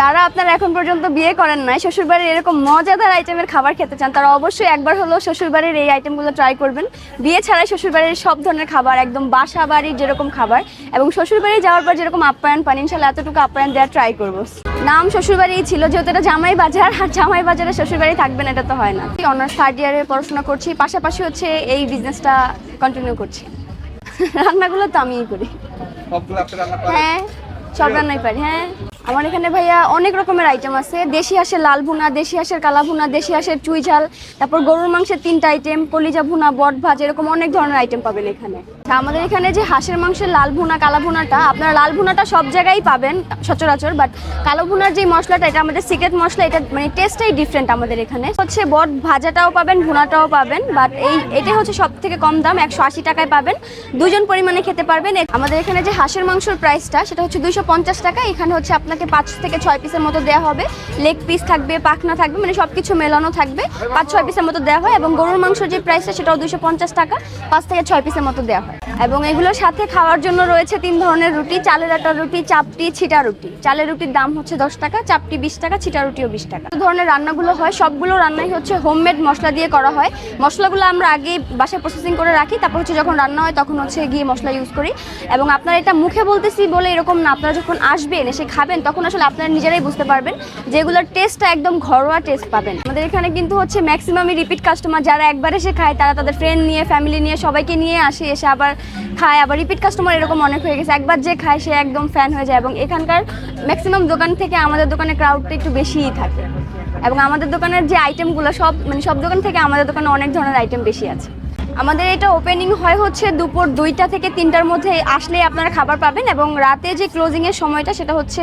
যারা আপনারা এখন পর্যন্ত বিয়ে করেন নাই শ্বশুরবাড়ির এরকম মজাদার আইটেমের খাবার খেতে চান তারা অবশ্যই একবার হলেও শ্বশুরবাড়ির এই আইটেমগুলো ট্রাই করবেন। বিয়ে ছাড়াই শ্বশুরবাড়ির সব ধরনের খাবার একদম বাসা বাড়ির যেরকম খাবার এবং শ্বশুরবাড়ি যাওয়ার পর যেরকম আপ্যায়ন পান ইনশাল্লাহ এতটুকু আপ্যায়ন দেওয়ার ট্রাই করব। নাম শ্বশুরবাড়ি ছিল যেহেতু এটা জামাই বাজার আর জামাই বাজারে শ্বশুরবাড়ি থাকবেন এটা তো হয় না। অনার্স থার্ড ইয়ারে পড়াশোনা করছি পাশাপাশি হচ্ছে এই বিজনেসটা কন্টিনিউ করছি। রান্নাগুলো তো আমিই করি। হ্যাঁ সব রান্নাই পারি হ্যাঁ। আমার এখানে ভাইয়া অনেক রকমের আইটেম আছে। দেশি হাঁসের লাল ভুনা, দেশি হাঁসের কালা ভুনা, দেশি হাঁসের চুই ঝাল, তারপর গরুর মাংসের তিনটা আইটেম কলিজা ভুনা, বট ভাজ এরকম অনেক ধরনের আইটেম পাবেন এখানে। আমাদের এখানে যে হাঁসের মাংসের লাল ভুনা, কালা ভুনাটা, আপনারা লাল ভুনাটা সব জায়গায়াই পাবেন সচরাচর বাট কালো ভুনার যে মশলাটা, এটা আমাদের সিক্রেট মশলা, এটা মানে টেস্টটাই ডিফারেন্ট আমাদের এখানে। হচ্ছে বট ভাজাটাও পাবেন, ভুনাটাও পাবেন বাট এই, এটা হচ্ছে সব থেকে কম দাম, একশো আশি টাকায় পাবেন। দুজন পরিমাণে খেতে পারবেন। আমাদের এখানে যে হাঁসের মাংসের প্রাইসটা সেটা হচ্ছে দুইশো পঞ্চাশ টাকা, এখানে হচ্ছে আপনাকে পাঁচ থেকে ছয় পিসের মতো দেওয়া হবে। লেগ পিস থাকবে, পাখনা থাকবে মানে সব কিছু মেলানো থাকবে। পাঁচ, ছয় পিসের মতো দেওয়া হয় এবং গরুর মাংস যে প্রাইসটা সেটাও দুশো পঞ্চাশ টাকা। পাঁচ থেকে ছয় পিসের মতো দেওয়া হয়। এবং এগুলোর সাথে খাওয়ার জন্য রয়েছে তিন ধরনের রুটি, চালের আটা রুটি, চাপটি, ছিটা রুটি। চালের রুটির দাম হচ্ছে দশ টাকা, চাপটি বিশ টাকা, ছিটা রুটিও বিশ টাকা। ধরনের রান্নাগুলো হয়, সবগুলো রান্নাই হচ্ছে হোমমেড মশলা দিয়ে করা হয়। মশলাগুলো আমরা আগে বাসায় প্রসেসিং করে রাখি, তারপর হচ্ছে যখন রান্না হয় তখন হচ্ছে গিয়ে মশলা ইউজ করি। এবং আপনারা এটা মুখে বলতেছি বলে এরকম না, আপনারা যখন আসবেন, এসে খাবেন, তখন আসলে আপনারা নিজেরাই বুঝতে পারবেন যে এগুলোর টেস্টটা একদম ঘরোয়া টেস্ট পাবেন। আমাদের এখানে কিন্তু হচ্ছে ম্যাক্সিমামই রিপিট কাস্টমার যারা একবার এসে খায়, তারা তাদের ফ্রেন্ড নিয়ে ফ্যামিলি নিয়ে সবাইকে নিয়ে আসে, এসে আবার খায়, আবার রিপিট কাস্টমার এরকম অনেক হয়ে গেছে। একবার যে খায়, সে একদম ফ্যান হয়ে যায় এবং এখানকার ম্যাক্সিমাম দোকান থেকে আমাদের দোকানে ক্রাউডটা একটু বেশিই থাকে। এবং আমাদের দোকানের যে আইটেমগুলো সব মানে সব দোকান থেকে আমাদের দোকানে অনেক ধরনের আইটেম বেশি আছে। আমাদের এটা ওপেনিং হয় হচ্ছে দুপুর দুইটা থেকে তিনটার মধ্যে আসলে আপনারা খাবার পাবেন এবং রাতে যে ক্লোজিংয়ের সময়টা সেটা হচ্ছে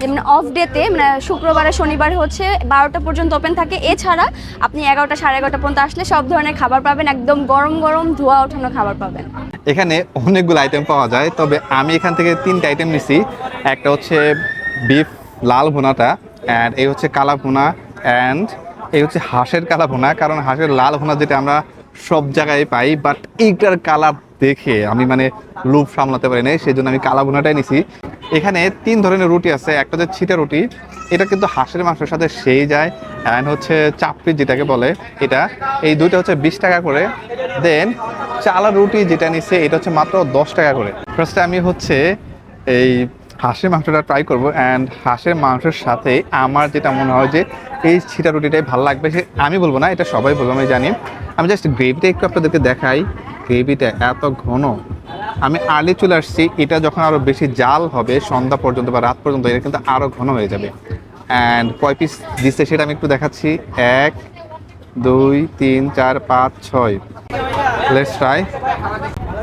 যে অফ ডেতে মানে শুক্রবারে শনিবারে হচ্ছে বারোটা পর্যন্ত ওপেন থাকে। এছাড়া আপনি এগারোটা সাড়ে এগারোটা পর্যন্ত আসলে সব ধরনের খাবার পাবেন, একদম গরম গরম ধোয়া ওঠানো খাবার পাবেন। এখানে অনেকগুলো আইটেম পাওয়া যায়, তবে আমি এখান থেকে তিনটে আইটেম নিছি। একটা হচ্ছে বিফ লাল ভুনাটা অ্যান্ড এই হচ্ছে কালা ভুনা অ্যান্ড এই হচ্ছে হাঁসের কালা ভুনা, কারণ হাঁসের লাল ভুনা যেটা আমরা সব জায়গায় পাই বাট এইটার কালার দেখে আমি মানে লোভ সামলাতে পারি নাই সেই জন্য আমি কালা ভুনাটাই নিছি। এখানে তিন ধরনের রুটি আছে, একটা হচ্ছে ছিটা রুটি, এটা কিন্তু হাঁসের মাংসের সাথে সেই যায় অ্যান্ড হচ্ছে চাপড়ি যেটাকে বলে, এটা। এই দুইটা হচ্ছে বিশ টাকা করে দেন চালা রুটি যেটা নিচ্ছে, এটা হচ্ছে মাত্র দশ টাকা করে। ফার্স্টে আমি হচ্ছে এই হাঁসের মাংসটা ট্রাই করব অ্যান্ড হাঁসের মাংসের সাথে আমার যেটা মনে হয় যে এই ছিটা রুটিটাই ভালো লাগবে। সে আমি বলব না, এটা সবাই বলব, আমি জানি। আমি জাস্ট গ্রেভিটা একটু আপনাদেরকে দেখাই। গ্রেভিটা এত ঘন। আমি আর্লি চলে আসছি, এটা যখন আরও বেশি জাল হবে, সন্ধ্যা পর্যন্ত বা রাত পর্যন্ত, এটা কিন্তু আরও ঘন হয়ে যাবে। অ্যান্ড কয় পিস দিচ্ছে সেটা আমি একটু দেখাচ্ছি। এক, দুই, তিন, চার, পাঁচ, ছয়। লেটস ট্রাই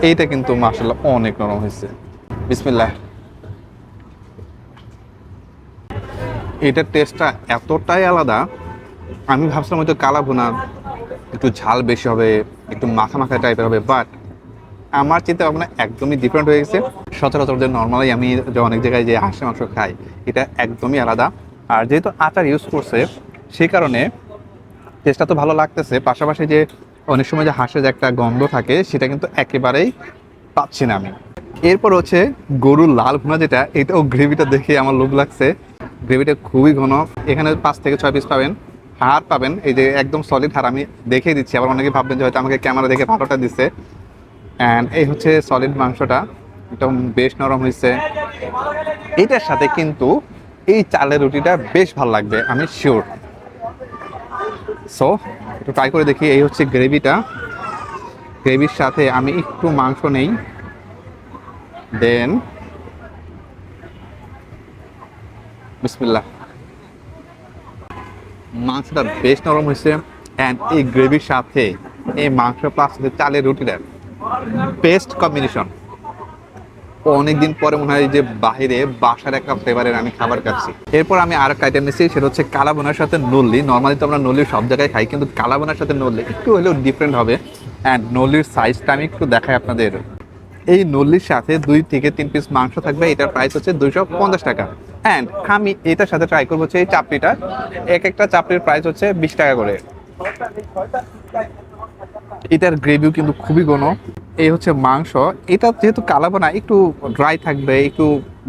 এইটা কিন্তু মাসাল্লাহ অনেক নরম হয়েছে। বিসমিল্লাহ। এটার টেস্টটা এতটাই আলাদা। আমি ভাবছিলাম হয়তো কালা ভুনা, একটু ঝাল বেশি হবে, একটু মাখা মাখা টাইপের হবে বাট আমার চিন্তা ভাবনা একদমই ডিফারেন্ট হয়ে গেছে। সচরাচর যে নর্মালি আমি যে অনেক জায়গায় যে হাঁসের মাংস খাই, এটা একদমই আলাদা। আর যেহেতু আচার ইউজ করছে, সেই কারণে টেস্টটা তো ভালো লাগতেছে। পাশাপাশি যে অনেক সময় যে হাঁসের একটা গন্ধ থাকে, সেটা কিন্তু একেবারেই পাচ্ছি না আমি। এরপর হচ্ছে গরুর লাল ভুনা যেটা, এটাও গ্রেভিটা দেখে আমার লোভ লাগছে। গ্রেভিটা খুবই ঘন। এখানে পাঁচ থেকে ছয় পিস পাবেন। হাড় পাবেন। এই যে একদম সলিড হাড় আমি দেখিয়ে দিচ্ছি। আবার অনেকে ভাববেন যে হয়তো আমাকে ক্যামেরা দেখে ভালোটা দিচ্ছে। অ্যান্ড এই হচ্ছে সলিড মাংসটা। একদম বেশ নরম হয়েছে। এটার সাথে কিন্তু এই চালের রুটিটা বেশ ভালো লাগবে, আমি শিওর সো একটু ট্রাই করে দেখি, এই হচ্ছে গ্রেভিটা গ্রেভির সাথে আমি একটু মাংস নেই। দেন বিসমিল্লাহ। মাংসটা বেশ নরম হয়েছে। অ্যান্ড এই গ্রেভির সাথে এই মাংস প্লাস চালের রুটিটা। বেস্ট কম্বিনেশন অনেকদিন পরে মনে হয় যে বাইরে বাসার একটা ফ্লেভারের আমি খাবার খাচ্ছি। এরপর আমি আর একটা আইটেম নিচ্ছি সেটা হচ্ছে কালাবোনার সাথে নল্লি। নর্মালি তো আমরা নল্লি সব জায়গায় খাই, কিন্তু কালাবোনার সাথে নল্লি একটু হলেও ডিফারেন্ট হবে। অ্যান্ড নল্লির সাইজটা আমি একটু দেখাই আপনাদের। এই নল্লির সাথে দুই থেকে তিন পিস মাংস থাকবে, এটার প্রাইস হচ্ছে দুইশো পঞ্চাশ টাকা। অ্যান্ড আমি এটার সাথে ট্রাই করব হচ্ছে এই চাপড়িটা। এক একটা চাপড়ির প্রাইস হচ্ছে বিশ টাকা করে। এটার গ্রেভিও কিন্তু খুবই ঘন। এই হচ্ছে মাংস। এটা যেহেতু কালাবো না, একটু ড্রাই থাকবে, একটু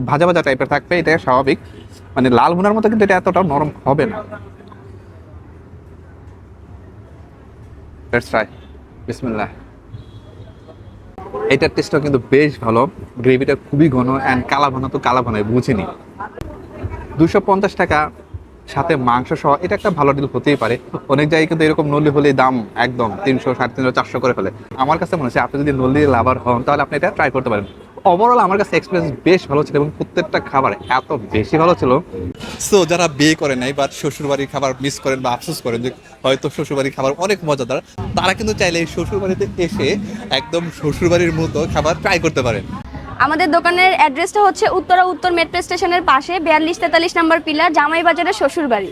ভাজা ভাজা টাইপের থাকবে এটা স্বাভাবিক। মানে লাল ভুনার মতো কিন্তু এটা এতটা নরম হবে না। এটার টেস্টটাও কিন্তু বেশ ভালো। গ্রেভিটা খুবই ঘন অ্যান্ড কালা ঘন তো কালা ঘনই বুঝিনি। দুশো পঞ্চাশ টাকা। সাথে মাংস সহ এটা একটা ভালো ডিল হতেই পারে। অনেক জায়গায় কিন্তু এরকম নল্লি হলে দাম একদম তিনশো, সাড়ে তিনশো, চারশো করে ফেলে। আমার কাছে মনে হচ্ছে আপনি যদি নল্লি লাভার হন, তাহলে আপনি এটা ট্রাই করতে পারেন। ওভারঅল আমার কাছে এক্সপিরিয়েন্স বেশ ভালো ছিল এবং প্রত্যেকটা খাবার এত বেশি ভালো ছিল। সো যারা বিয়ে করে নাই বা শ্বশুরবাড়ির খাবার মিস করেন বা আফসোস করেন যে হয়তো শ্বশুরবাড়ির খাবার অনেক মজাদার, তারা কিন্তু চাইলে শ্বশুরবাড়িতে এসে একদম শ্বশুরবাড়ির মতো খাবার ট্রাই করতে পারেন। আমাদের দোকানের অ্যাড্রেসটা হচ্ছে উত্তরা উত্তর মেট্রো স্টেশনের পাশে, বিয়াল্লিশ তেতাল্লিশ নাম্বার পিলার, জামাইবাজারের শ্বশুরবাড়ি। শ্বশুর বাড়ি